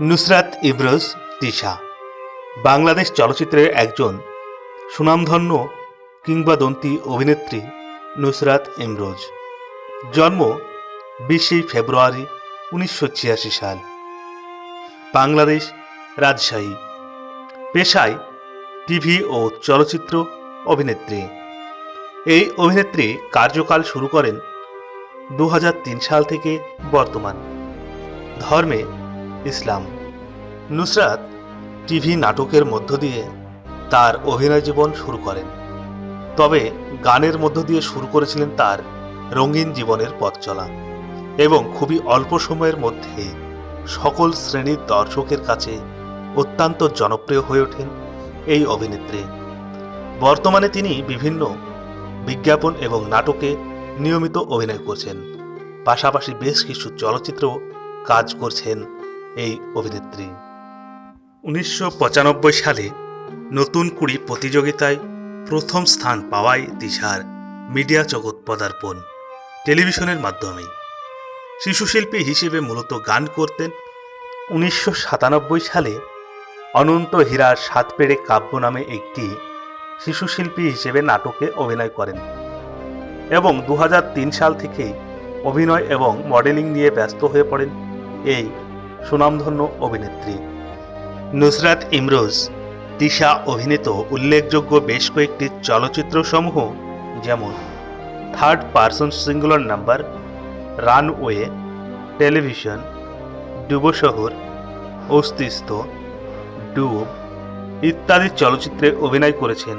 নুসরাত ইব্রোজ তিশা বাংলাদেশ চলচ্চিত্রের একজন সুনামধন্য কিংবদন্তি অভিনেত্রী নুসরাত ইমরোজ। জন্ম বিশে ফেব্রুয়ারি উনিশশো ছিয়াশি সাল। বাংলাদেশ রাজশাহী। পেশায় টিভি ও চলচ্চিত্র অভিনেত্রী। এই অভিনেত্রী কার্যকাল শুরু করেন দু হাজার তিন সাল থেকে বর্তমান। ধর্মে ইসলাম। নুসরাত টিভি নাটকের মধ্য দিয়ে তার অভিনয় জীবন শুরু করেন। তবে গানের মধ্য দিয়ে শুরু করেছিলেন তার রঙিন জীবনের পথ চলা এবং খুবই অল্প সময়ের মধ্যে সকল শ্রেণির দর্শকের কাছে অত্যন্ত জনপ্রিয় হয়ে ওঠেন এই অভিনেত্রী। বর্তমানে তিনি বিভিন্ন বিজ্ঞাপন এবং নাটকে নিয়মিত অভিনয় করছেন। পাশাপাশি বেশ কিছু চলচ্চিত্র কাজ করছেন। এই অভিনেত্রী। উনিশশো পঁচানব্বই সালে নতুন কুড়ি প্রতিযোগিতায় প্রথম স্থান পাওয়ায় দিশার মিডিয়া জগৎ পদার্পণ, টেলিভিশনের মাধ্যমে শিশুশিল্পী হিসেবে মূলত গান করতেন উনিশশো সাতানব্বই সালে অনন্ত হীরার সাত পেড়ে কাব্য নামে একটি শিশুশিল্পী হিসেবে নাটকে অভিনয় করেন এবং দু হাজার তিন সাল থেকেই অভিনয় এবং মডেলিং নিয়ে ব্যস্ত হয়ে পড়েন এই সুনামধন্য অভিনেত্রী। নুসরাত ইমরোজ, তিশা অভিনীত উল্লেখযোগ্য বেশ কয়েকটি চলচ্চিত্রসমূহ যেমন third person singular number runway television ডুবশহর, অস্তিত্ব, ডুব ইত্যাদি চলচ্চিত্রে অভিনয় করেছেন।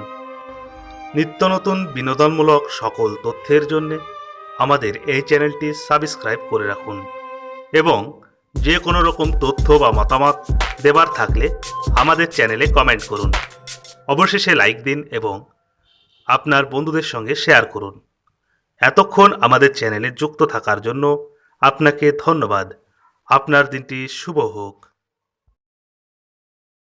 নিত্য নতুন বিনোদনমূলক সকল তথ্যের জন্য আমাদের এই চ্যানেলটি সাবস্ক্রাইব করে রাখুন এবং যে কোনো রকম তথ্য বা মতামত দেবার থাকলে আমাদের চ্যানেলে কমেন্ট করুন। অবশেষে লাইক দিন এবং আপনার বন্ধুদের সঙ্গে শেয়ার করুন। এতক্ষণ আমাদের চ্যানেলে যুক্ত থাকার জন্য আপনাকে ধন্যবাদ। আপনার দিনটি শুভ হোক।